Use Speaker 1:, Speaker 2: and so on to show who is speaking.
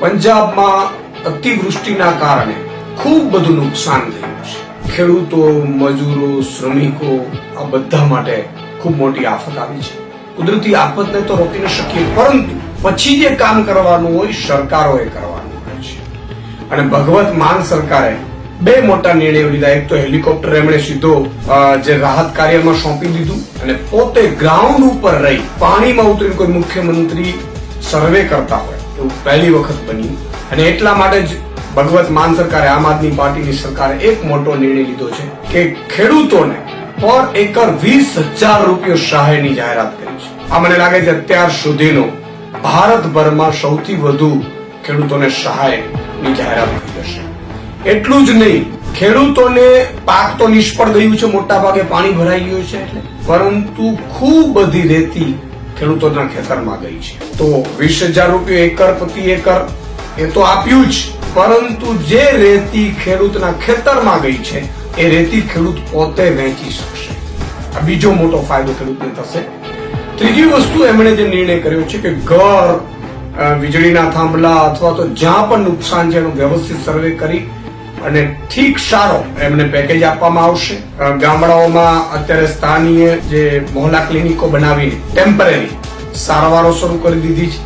Speaker 1: પંજાબમાં અતિવૃષ્ટિના કારણે ખૂબ બધું નુકસાન થયું છે. ખેડૂતો, મજૂરો, શ્રમિકો આ બધા માટે ખૂબ મોટી આફત આવી છે. કુદરતી આફતને તો રોકી ન શકીએ, પરંતુ પછી જે કામ કરવાનું હોય, સરકારોએ કરવાનું હોય છે. અને ભગવત માન સરકારે બે મોટા નિર્ણયો લીધા. એક તો હેલિકોપ્ટર એમણે સીધો જે રાહત કાર્યમાં સોંપી દીધું અને પોતે ગ્રાઉન્ડ ઉપર રહી પાણીમાં ઉતરીને કોઈ મુખ્યમંત્રી સર્વે કરતા હોય પહેલી વખત બની અને એટલા માટે જ ભગવત માન સરકારે આમ આદમી પાર્ટીની સરકારે એક મોટો નિર્ણય લીધો છે કે ખેડૂતોને પર એકર વીસ હજાર રૂપિયો સહાયની જાહેરાત કરી છે. આ મને લાગે છે અત્યાર સુધીનો ભારતભરમાં સૌથી વધુ ખેડૂતોને સહાયની જાહેરાત થઈ હશે એટલું જ નહીં, ખેડૂતોને પાક તો નિષ્ફળ ગયું છે મોટા ભાગે પાણી ભરાઈ ગયું છે પરંતુ ખૂબ બધી રેતી ખેડૂતોના ખેતરમાં ગઈ છે. તો વીસ હજાર રૂપિયા એકર, પ્રતિ એકર એ તો આપ્યું જ. પરંતુ જે રેતી ખેડૂતના ખેતરમાં ગઈ છે, એ રેતી ખેડૂત પોતે વેચી શકશે. આ બીજો મોટો ફાયદો ખેડૂતને થશે. ત્રીજી વસ્તુ એમણે જે નિર્ણય કર્યો છે કે ઘર વીજળીના થાંભલા અથવા તો જ્યાં પણ નુકસાન છે એનું વ્યવસ્થિત સર્વે કરી અને ઠીક સારો એમને પેકેજ આપવામાં આવશે. ગામડાઓમાં અત્યારે સ્થાનીય જે મોહલ્લા ક્લિનિકો બનાવીને ટેમ્પરરી સારવારો શરૂ કરી દીધી છે.